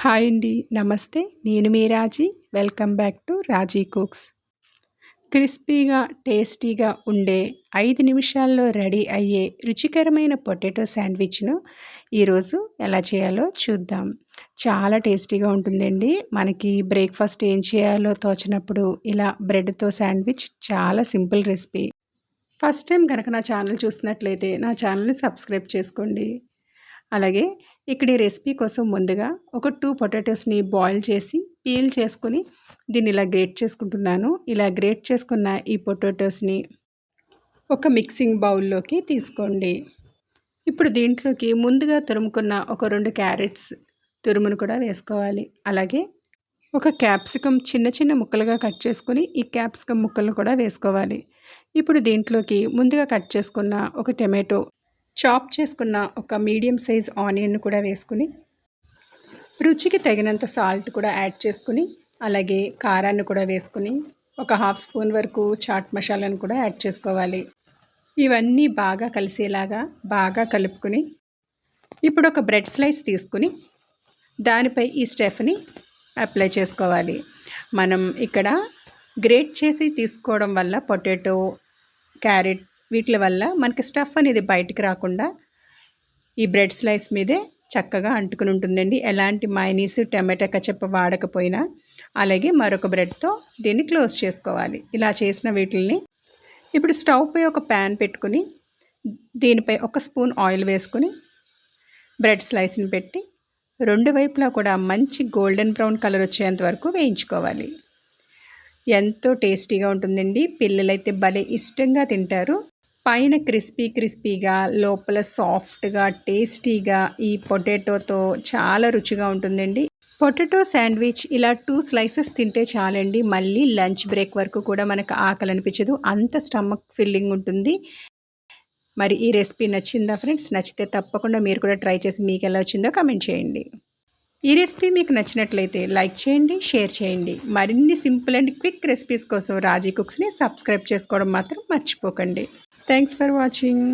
Hi అండి. నమస్తే. నేను మీ Raji. Welcome back to Raji cooks. క్రిస్పీగా టేస్టీగా ఉండే ఐదు నిమిషాల్లో రెడీ అయ్యే రుచికరమైన పొటాటో శాండ్విచ్ను ఈరోజు ఎలా చేయాలో చూద్దాం. చాలా టేస్టీగా ఉంటుందండి. మనకి బ్రేక్ఫాస్ట్ ఏం చేయాలో తోచినప్పుడు ఇలా బ్రెడ్తో శాండ్విచ్ చాలా సింపుల్ రెసిపీ. ఫస్ట్ టైం కనుక నా ఛానల్ చూసినట్లయితే నా ఛానల్ని సబ్స్క్రైబ్ చేసుకోండి. అలాగే ఇక్కడ ఈ రెసిపీ కోసం ముందుగా ఒక టూ పొటాటోస్ని బాయిల్ చేసి పీల్ చేసుకుని దీన్ని ఇలా గ్రేట్ చేసుకుంటున్నాను. ఇలా గ్రేట్ చేసుకున్న ఈ పొటాటోస్ని ఒక మిక్సింగ్ బౌల్లోకి తీసుకోండి. ఇప్పుడు దీంట్లోకి ముందుగా తురుముకున్న ఒక రెండు క్యారెట్స్ తురుమును కూడా వేసుకోవాలి. అలాగే ఒక క్యాప్సికమ్ చిన్న చిన్న ముక్కలుగా కట్ చేసుకుని ఈ క్యాప్సికమ్ ముక్కలను కూడా వేసుకోవాలి. ఇప్పుడు దీంట్లోకి ముందుగా కట్ చేసుకున్న ఒక టమాటో చాప్ చేసుకున్న ఒక మీడియం సైజ్ ఆనియన్ కూడా వేసుకుని రుచికి తగినంత సాల్ట్ కూడా యాడ్ చేసుకుని అలాగే కారాన్ని కూడా వేసుకుని ఒక హాఫ్ స్పూన్ వరకు చాట్ మసాలాను కూడా యాడ్ చేసుకోవాలి. ఇవన్నీ బాగా కలిసేలాగా బాగా కలుపుకొని ఇప్పుడు ఒక బ్రెడ్ స్లైస్ తీసుకుని దానిపై ఈ స్టెఫ్ని అప్లై చేసుకోవాలి. మనం ఇక్కడ గ్రేట్ చేసి తీసుకోవడం వల్ల పొటాటో క్యారెట్ వీటి వల్ల మనకి స్టఫ్ అనేది బయటికి రాకుండా ఈ బ్రెడ్ స్లైస్ మీదే చక్కగా అంటుకుని ఉంటుందండి. ఎలాంటి మైనీస్ టమాటా కచప్ప వాడకపోయినా అలాగే మరొక బ్రెడ్తో దీన్ని క్లోజ్ చేసుకోవాలి. ఇలా చేసిన వీటిల్ని ఇప్పుడు స్టవ్పై ఒక ప్యాన్ పెట్టుకుని దీనిపై ఒక స్పూన్ ఆయిల్ వేసుకుని బ్రెడ్ స్లైస్ని పెట్టి రెండు వైపులా కూడా మంచి గోల్డెన్ బ్రౌన్ కలర్ వచ్చేంత వరకు వేయించుకోవాలి. ఎంతో టేస్టీగా ఉంటుందండి. పిల్లలైతే భలే ఇష్టంగా తింటారు. పైన క్రిస్పీ క్రిస్పీగా లోపల సాఫ్ట్గా టేస్టీగా ఈ పొటాటోతో చాలా రుచిగా ఉంటుందండి. పొటాటో శాండ్విచ్ ఇలా టూ స్లైసెస్ తింటే చాలండి. మళ్ళీ లంచ్ బ్రేక్ వరకు కూడా మనకు ఆకలి అనిపించదు అంత స్టమక్ ఫిల్లింగ్ ఉంటుంది. మరి ఈ రెసిపీ నచ్చిందా ఫ్రెండ్స్? నచ్చితే తప్పకుండా మీరు కూడా ట్రై చేసి మీకు ఎలా వచ్చిందో కమెంట్ చేయండి. ఈ రెసిపీ మీకు నచ్చినట్లయితే లైక్ చేయండి షేర్ చేయండి. మరిన్ని సింపుల్ అండ్ క్విక్ రెసిపీస్ కోసం రాజీ కుక్స్ని సబ్స్క్రైబ్ చేసుకోవడం మాత్రం మర్చిపోకండి. Thanks for watching.